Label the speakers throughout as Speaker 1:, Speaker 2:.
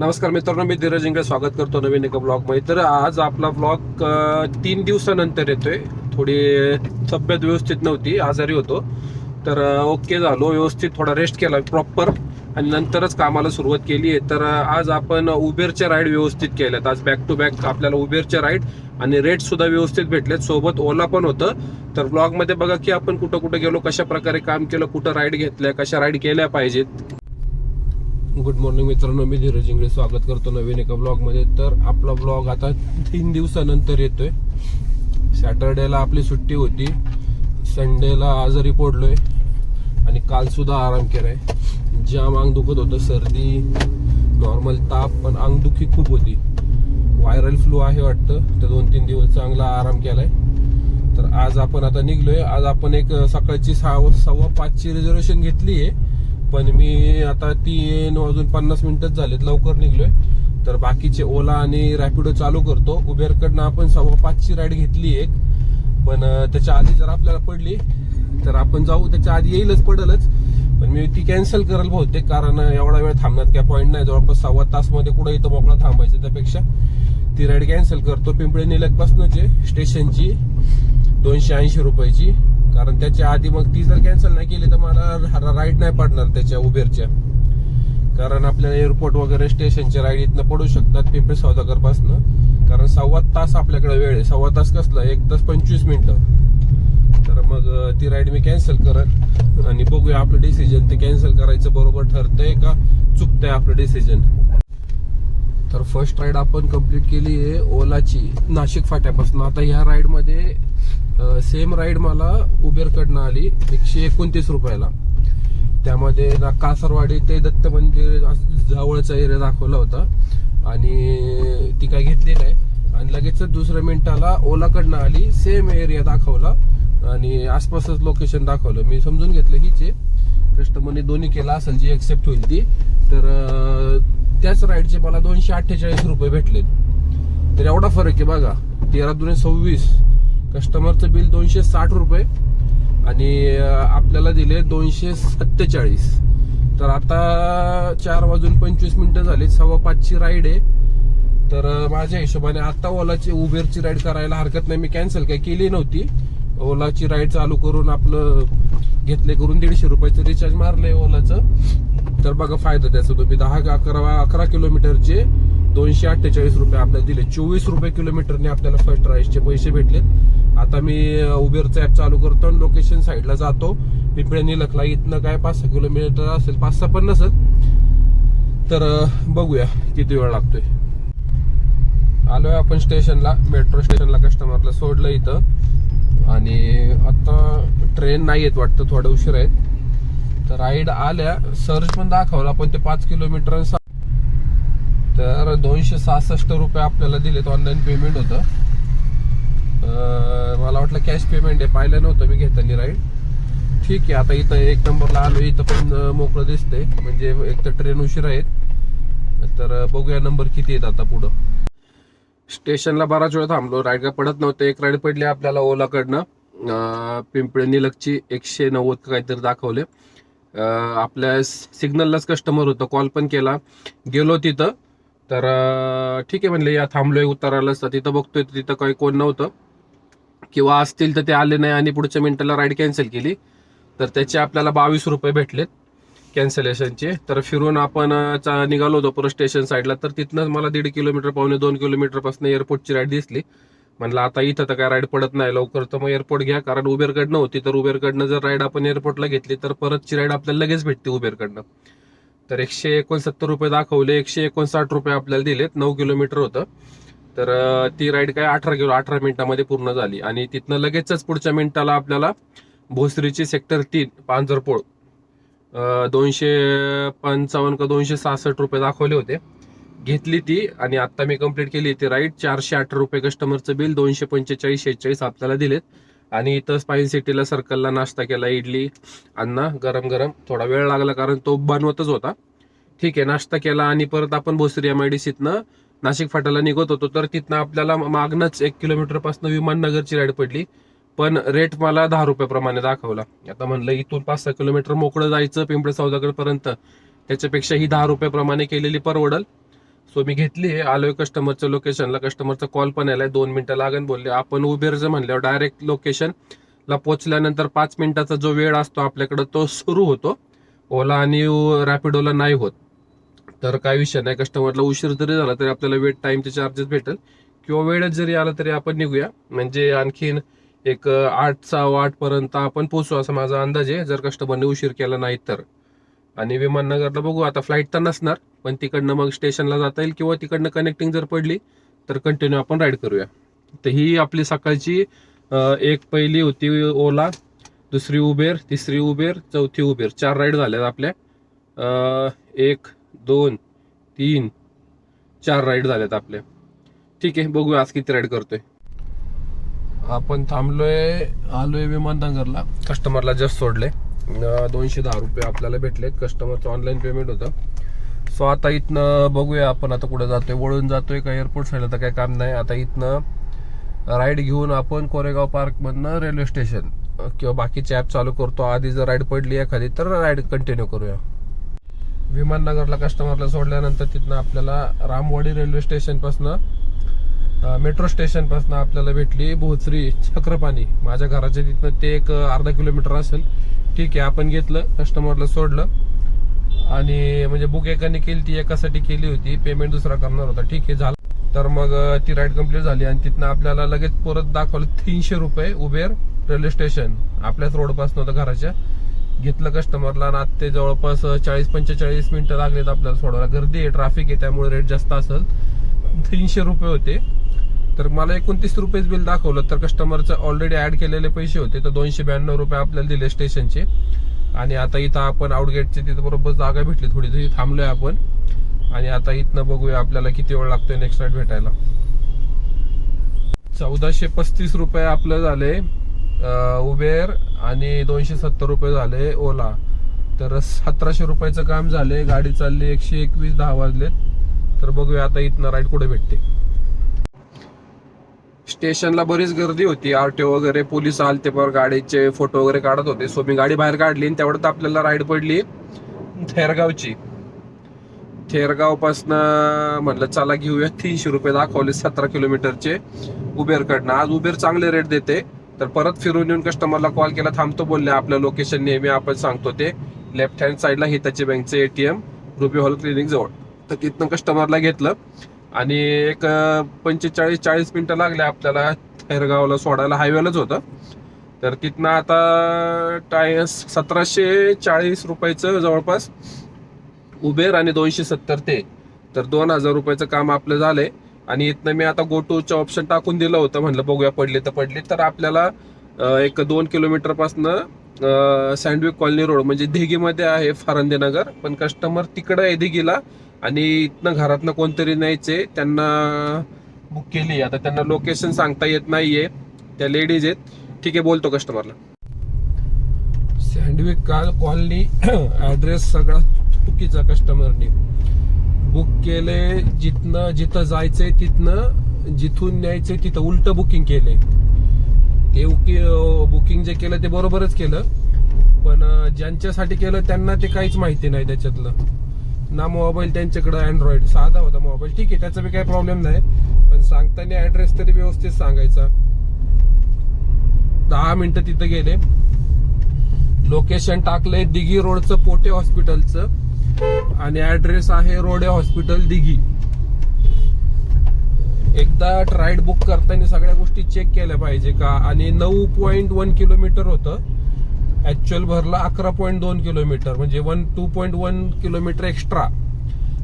Speaker 1: नमस्कार मित्रांनो मी धीरज इंगळे स्वागत करतो नवीन एका ब्लॉगमध्ये तर आज आपला ब्लॉग तीन दिवसानंतर येतोय. थोडी तब्येत व्यवस्थित नव्हती आजारी होतो. तर ओके झालो व्यवस्थित थोडा रेस्ट केला प्रॉपर आणि नंतरच कामाला सुरुवात केली आहे. तर आज आपण उबेरच्या राईड व्यवस्थित केल्यात. आज बॅक टू बॅक आपल्याला उबेरच्या राईड आणि रेट सुद्धा व्यवस्थित भेटलेत. सोबत ओला पण होतं. तर ब्लॉगमध्ये बघा की आपण कुठं कुठं गेलो कशा प्रकारे काम केलं कुठं राईड घेतल्या कशा राईड केल्या पाहिजेत. गुड मॉर्निंग मित्रांनो मी धीरज इंगळे. स्वागत करतो नवीन एका ब्लॉगमध्ये तर आपला ब्लॉग आता तीन दिवसानंतर येतोय. सॅटरडेला आपली सुट्टी होती. संडेला आजारी पडलोय. आणि कालसुद्धा आराम आराम केलाय. जाम अंग दुखत होतं सर्दी नॉर्मल ताप पण अंगदुखी खूप होती. व्हायरल फ्लू आहे वाटतं. तर दोन तीन दिवस चांगला आराम केलाय. तर आज आपण आता निघलोय. आज आपण एक सकाळची सहा सव्वा पाचची रिझर्वेशन घेतली आहे पण मी आता तीन वाजून पन्नास मिनिटच झालेत लवकर निघलोय. तर बाकीचे ओला आणि रॅपिडो चालू करतो. उबेरकडनं आपण सव्वा पाचची राईड घेतली एक. पण त्याच्या आधी जर आपल्याला पडली तर आपण जाऊ. त्याच्या आधी येईलच पडलच. पण मी ती कॅन्सल करेल बहुतेक कारण एवढा वेळ थांबण्यात काय पॉईंट नाही. जवळपास सव्वा तासमध्ये कुठे मोकळा थांबायचं त्यापेक्षा. ती राईड कॅन्सल करतो. पिंपळे निलकपासनचे स्टेशनची दोनशे ऐंशी रुपयाची. कारण त्याच्या आधी मग ती जर कॅन्सल नाही केली तर मला राईड नाही पडणार त्याच्या उबेरच्या. कारण आपल्याला एअरपोर्ट वगैरे स्टेशनच्या राईड इथनं पडू शकतात पिंपरी सौदागर पासनं कारण सव्वा तास आपल्याकडे वेळ आहे. सव्वा तास कसला? एक तास पंचवीस मिनिटं. तर मग ती राईड मी कॅन्सल करत आणि बघूया आपलं डिसिजन ते कॅन्सल करायचं बरोबर ठरतंय का? चुकतंय आपलं डिसिजन तर फर्स्ट राईड आपण कंप्लीट केली आहे ओलाची. नाशिक फाट्यापासून. आता ह्या राईडमध्ये सेम राईड मला उबेरकडनं आली एकशे एकोणतीस रुपयाला. त्यामध्ये कासरवाडी ते दत्त मंदिर जवळचा एरिया दाखवला होता. आणि ती काय घेतली आहे. आणि लगेच दुसऱ्या मिनिटाला ओलाकडनं आली सेम एरिया दाखवला. आणि आसपासच लोकेशन दाखवलं. मी समजून घेतलं हीच आहे. कस्टमरने दोन्ही केला असेल जी एक्सेप्ट होईल ती. तर त्याच राईडचे मला दोनशे अठ्ठेचाळीस रुपये भेटले तर एवढा फरक आहे बघा. तेरा दोन सव्वीस. कस्टमरचं बिल दोनशे साठ रुपये आणि आपल्याला दिले दोनशे सत्तेचाळीस. तर आता चार वाजून पंचवीस मिनिटं झाली सव्वा पाचची राईड आहे. तर माझ्या हिशोबाने आता ओलाची उबेरची राईड करायला हरकत नाही. मी कॅन्सल काय केली नव्हती. ओलाची राईड चालू करून आपलं घेतले करून दीडशे रुपयाचं रिचार्ज मारलंय ओलाचं. तर बघा फायदा त्याचा तुम्ही दहा अकरा अकरा किलोमीटरचे दोनशे अठ्ठेचाळीस रुपये आपल्याला दिले. चोवीस रुपये किलोमीटरने आपल्याला फर्स्ट राईसचे पैसे भेटलेत. आता मी उबेरचं ऍप चालू करतो आणि लोकेशन साईडला जातो. पिंपळे निलखला इथनं काय पाच सहा किलोमीटर असेल पाच सहा पण नसेल तर बघूया किती वेळ लागतोय. आलोय आपण स्टेशनला मेट्रो स्टेशनला कस्टमरला सोडलं इथं. आणि आता ट्रेन नाही येत वाटतं थोडं उशीर आहेत तर राईड आल्या सर्च पण दाखवला पण ते पाच किलोमीटर तर दोनशे सहासष्ट रुपये आपल्याला दिलेत. ऑनलाईन पेमेंट होतं. मला वाटलं कॅश पेमेंट आहे. पाहिलं नव्हतं मी घेताना राईड ठीक आहे आता इथं एक नंबरला आलो. इथं पण मोकळं दिसतंय. म्हणजे एक तर ट्रेन उशीर आहेत. तर बघूया नंबर किती येत आता पुढं. स्टेशनला बराच वेळ थांबलो. राईड काय पडत नव्हते. एक राईड पडली आपल्याला ओलाकडनं. पिंपळे निलकची एकशे नव्वद काहीतरी दाखवले. आपल्या सिग्नललाच कस्टमर होतं. कॉल पण केला. गेलो तिथं. तर ठीक आहे म्हणले या थांबलोय उतारालाच तर तिथं बघतोय तिथं काही कोण नव्हतं. किंवा असतील तर ते आले नाही आणि पुढच्या मिनिटाला राईड कॅन्सल केली. तर त्याचे आपल्याला बावीस रुपये भेटलेत कॅन्सलेशनचे तर फिरून आपण चा- निघालो होतो परत स्टेशन साईडला तर तिथनंच मला दीड किलोमीटर पावणे दोन किलोमीटरपासून एअरपोर्टची राईड दिसली. म्हणलं आता इथं तर काय राईड पडत नाही लवकर तर मग एअरपोर्ट घ्या. कारण उबेरकडनं होती तर उबेरकडनं जर राईड आपण एअरपोर्टला घेतली तर परतची राईड आपल्याला लगेच भेटते उबेरकडनं. तर एकशे एकोणसत्तर रुपये दाखवले एकशे एकोणसाठ रुपये आपल्याला दिलेत नऊ किलोमीटर होतं. तर ती राईड काय अठरा किलो अठरा मिनिटामध्ये पूर्ण झाली. आणि तिथनं लगेचच पुढच्या मिनिटाला आपल्याला भोसरीची सेक्टर तीन पांझरपोळ दोनशे पंचावन्न का दोनशे सहासष्ट रुपये दाखवले होते. घेतली ती आणि आत्ता मी कंप्लीट केली ती राईड चारशे अठरा रुपये कस्टमरचं बिल दोनशे पंचेचाळीस शेहेचाळीस आपल्याला दिलेत. आणि इथं स्पाईन सिटीला सर्कलला नाश्ता केला इडली अन्न गरम गरम थोडा वेळ लागला कारण तो बनवतच होता. ठीक आहे नाश्ता केला आणि परत आपण भोसरी एम आय डी सीतनं नाशिक फाट्याला निघत होतो. तर तिथनं आपल्याला मागणंच एक किलोमीटरपासून विमाननगरची राईड पडली. पण रेट मला दहा रुपयाप्रमाणे दाखवला. आता म्हणलं इथून पाच सहा किलोमीटर मोकळं जायचं पिंपळे सौदागडपर्यंत त्याच्यापेक्षा ही दहा रुपयाप्रमाणे केलेली परवडल. सो मी घेतली आहे आलोय कस्टमरच्या लोकेशनला कस्टमरचा कॉल पण आलाय दोन मिनिटं लागेल बोलले. आपण उबेरचं म्हणल्यावर डायरेक्ट लोकेशनला पोहोचल्यानंतर पाच मिनिटाचा जो वेळ असतो आपल्याकडं तो सुरू होतो. ओला आणि रॅपिडोला नाही होत. तर काय विषय नाही. कस्टमरला उशीर जरी झाला तरी आपल्याला वेट टाइमचे चार्जेस भेटेल. किंवा वेळच जरी आला तरी आपण निघूया. म्हणजे आणखीन एक आठ सहा आठपर्यंत आपण पोहोचू असा माझा अंदाज आहे. जर कस्टमरने उशीर केला नाही तर. आणि विमाननगरला बघू आता फ्लाईट तर नसणार पण तिकडनं मग स्टेशनला जाता येईल किंवा तिकडनं कनेक्टिंग जर पडली तर कंटिन्यू आपण राईड करूया. तर ही आपली सकाळची एक पहिली होती ओला दुसरी उबेर तिसरी उबेर चौथी उबेर. चार राईड झाल्यात आपल्या. एक दोन तीन चार राईड झाल्यात आपल्या. ठीक आहे बघूया आज किती राईड करतोय. आपण थांबलोय आलोय विमाननगरला. कस्टमरला जस्ट सोडले अं, दोनशे दहा रुपये आपल्याला भेटले कस्टमरचं ऑनलाईन पेमेंट होतं. सो आता इथनं बघूया आपण आता कुठे जातोय. वळून जातोय का एअरपोर्ट साईडला तर काय काम नाही. आता इथनं राईड घेऊन आपण कोरेगाव पार्कमधनं रेल्वे स्टेशन किंवा बाकीचे ॲप चालू करतो. आधी जर राईड पडली एखादी तर राईड कंटिन्यू करूया. विमाननगरला कस्टमरला सोडल्यानंतर तिथनं आपल्याला रामवाडी रेल्वे स्टेशनपासनं मेट्रो स्टेशनपासून आपल्याला भेटली भोसरी चक्रपाणी. माझ्या घराच्या तिथनं ते एक अर्धा किलोमीटर असेल. ठीक आहे आपण घेतलं कस्टमरला सोडलं. आणि म्हणजे बुक एकाने केली ती एकासाठी केली होती. पेमेंट दुसरा करणार होता. ठीक आहे झालं. तर मग ती राईड कंप्लीट झाली आणि तिथनं आपल्याला लगेच परत दाखवलं तीनशे रुपये उबेर रेल्वे स्टेशन आपल्याच रोडपासून होतं घराच्या. घेतलं कस्टमरला आणि आता ते जवळपास चाळीस पंचेचाळीस मिनिटं लागलेत आपल्याला सोडायला गर्दी आहे ट्रॅफिक आहे त्यामुळे रेट जास्त असेल. तीनशे रुपये होते. तर मला एकोणतीस रुपयेच बिल दाखवलं तर कस्टमरचं ऑलरेडी ऍड केलेले पैसे होते तर दोनशे ब्याण्णव रुपये आपल्याला दिले स्टेशनचे आणि आता इथं आपण आउटगेटचे तिथं बरोबर जागा भेटली थोडी तरी थांबलोय आपण. आणि आता इथनं बघूया आपल्याला किती वेळ लागतोय नेक्स्ट नाईट भेटायला. चौदाशे पस्तीस रुपये आपलं झाले उबेर आणि दोनशे सत्तर रुपये झाले ओला तर सतराशे रुपयाचं काम झाले गाडी चालली एकशे एकवीस दहा वाजलेत. तर बघूया आता इथनं राईट कुठे भेटते. स्टेशनला बरीच गर्दी होती. आरटीओ वगैरे पोलीस आलते पर गाडीचे फोटो वगैरे काढत होते. सो मी गाडी बाहेर काढली आणि तेवढ्यात आपल्याला राईड पडली थेरगावची. थेरगाव पासनं म्हणलं चला घेऊया. तीनशे रुपये दाखवले सतरा किलोमीटरचे उबेरकडनं. आज उबेर चांगले रेट देते. तर परत फिरून येऊन कस्टमरला कॉल केला. थांबतो बोलले आपलं लोकेशन नेहमी आपण सांगतो ते. लेफ्ट हँड साईडला हिताची बँकचे एटीएम रुपी हॉल क्लिनिक जवळ. तर तिथनं कस्टमरला घेतलं. आणि एक पंचेचाळीस चाळीस मिनटं लागले आपल्याला थेरगावला सोडायला. हायवेलाच होतं. तर तिथनं आता टाय सतराशे चाळीस रुपयाचं जवळपास उबेर आणि दोनशे सत्तर ते. तर दोन हजार रुपयाचं काम आपलं झालंय. आणि इथनं मी आता गो टूचं ऑप्शन टाकून दिलं होतं. म्हणलं बघूया पडले तर पडले. तर आपल्याला एक दोन किलोमीटरपासनं सँडविक कॉलनी रोड म्हणजे दिघीमध्ये आहे फारंदे नगर पण कस्टमर तिकडं आहे दिघीला. आणि इथनं घरातनं कोणतरी न्यायचे त्यांना बुक केली. आता त्यांना लोकेशन सांगता येत नाहीये. त्या लेडीज आहेत. ठीक आहे बोलतो कस्टमरला सँडविक काल कॉलनी ऍड्रेस सगळा चुकीचा कस्टमरनी बुक केले जिथनं जिथं जायचंय तिथनं जिथून न्यायचंय तिथं उलट बुकिंग केलंय ते बुकिंग जे केलं ते बरोबरच केलं. पण ज्यांच्यासाठी केलं त्यांना ते काहीच माहिती नाही त्याच्यातलं. ना मोबाईल त्यांच्याकडे अँड्रॉइड साधा होता मोबाईल ठीक आहे त्याचा बी काही प्रॉब्लेम नाही. पण सांगताना ऍड्रेस तरी व्यवस्थित सांगायचा. दहा मिनिटं तिथं गेले. लोकेशन टाकलंय दिघी रोडचं पोटे हॉस्पिटलचं. आणि ऍड्रेस आहे रोडे हॉस्पिटल दिघी. एकदा राईड बुक करताना सगळ्या गोष्टी चेक केल्या पाहिजे का? आणि नऊ पॉईंट वन किलोमीटर होतं. ऍक्च्युअल भरला अकरा पॉईंट दोन किलोमीटर म्हणजे one two point one kilometre extra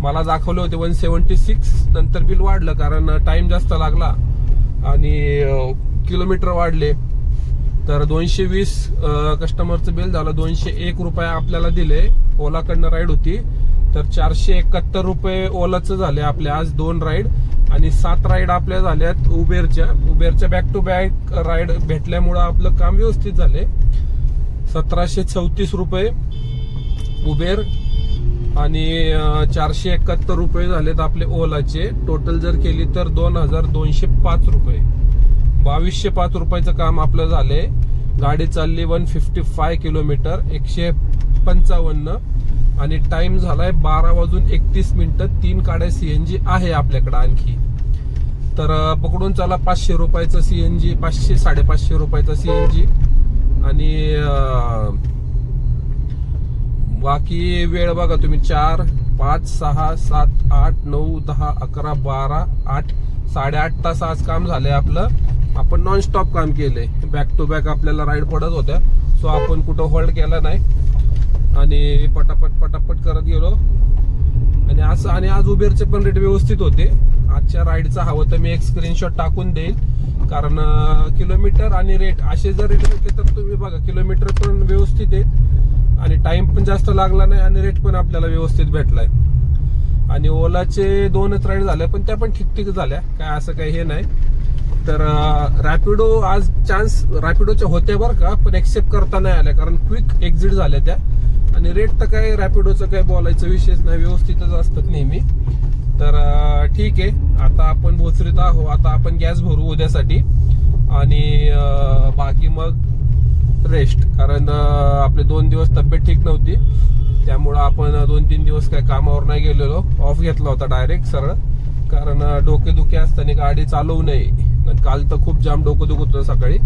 Speaker 1: मला दाखवले होते वन सेवन्टी सिक्स नंतर बिल वाढलं कारण टाइम जास्त लागला आणि किलोमीटर वाढले. तर दोनशे वीस कस्टमरचं बिल झालं दोनशे एक रुपये आपल्याला दिले ओलाकडनं राईड होती. तर चारशे एकाहत्तर रुपये ओलाचं झाले आपले आज दोन राईड आणि सात राईड आपल्या झाल्यात उबेरच्या. उबेरच्या बॅक टू बॅक राईड भेटल्यामुळं आपलं काम व्यवस्थित झाले. सतराशे चौतीस रुपये उबेर आणि चारशे एकाहत्तर रुपये झालेत आपले ओलाचे. टोटल जर केली तर दोन हजार दोनशे पाच रुपये. बावीसशे पाच रुपयाचं काम आपलं झालंय. गाडी चालली वन फिफ्टी फाय किलोमीटर एकशे पंचावन्न. आणि टाइम झालाय बारा वाजून एकतीस मिनिटं. तीन काड्या सीएनजी आहे आपल्याकडे आणखी. तर पकडून चला पाचशे रुपयाचं सीएनजी पाचशे साडेपाचशे रुपयाचं सीएनजी आणि बाकी वेळ बघा तुम्ही. चार पाच सहा सात आठ नऊ दहा अकरा बारा आठ साडेआठ तास आज काम झालंय आपलं. आपण नॉन स्टॉप काम केलंय. बॅक टू बॅक आपल्याला राईड पडत होत्या. सो आपण कुठं होल्ड केला नाही. आणि पटापट पटापट करत गेलो. आणि असं आणि आज उबेरचे पण रेट व्यवस्थित होते. आजच्या राईडचा हवं तर मी एक स्क्रीनशॉट टाकून देईल. कारण किलोमीटर आणि रेट असे जर रेट भेटले तर तुम्ही बघा किलोमीटर पण व्यवस्थित आहे आणि टाइम पण जास्त लागला नाही आणि रेट पण आपल्याला व्यवस्थित भेटलाय. आणि ओलाचे दोनच राईड झाल्या पण त्या पण ठिकठिक झाल्या काय असं काही हे नाही. तर रॅपिडो आज चान्स रॅपिडोच्या होत्या बरं का पण एक्सेप्ट करता नाही आल्या कारण क्विक एक्झिट झाल्या त्या. आणि रेट तर काय रॅपिडोचं काय बोलायचं विषयच नाही व्यवस्थितच असतात नेहमी. तर ठीक आहे. आता आपण बोचरीत आहो आता आपण गॅस भरू उद्यासाठी. आणि बाकी मग रेस्ट कारण आपले दोन दिवस तब्येत ठीक नव्हती. त्यामुळं आपण दोन तीन दिवस काय कामावर नाही गेलेलो. ऑफ घेतला होता डायरेक्ट सरळ. कारण डोकेदुखी असताना गाडी चालवू नये. काल तर खूप जाम डोकं दुखत होतं सकाळी.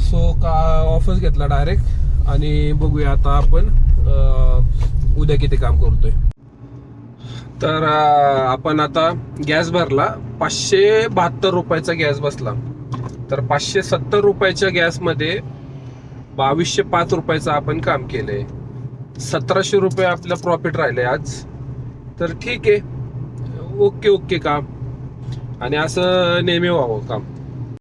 Speaker 1: सो का ऑफच घेतला डायरेक्ट आणि बघूया आता आपण उद्या किती काम करतोय. तर आपण आता गॅस भरला. पाचशे बहात्तर रुपयाचा गॅस बसला. तर पाचशे सत्तर रुपयाच्या गॅसमध्ये बावीसशे पाच रुपयाचं आपण काम केलंय. सतराशे रुपये आपलं प्रॉफिट राहिले आज. तर ठीक आहे. ओके ओके काम. आणि असं नेहमी व्हावं काम.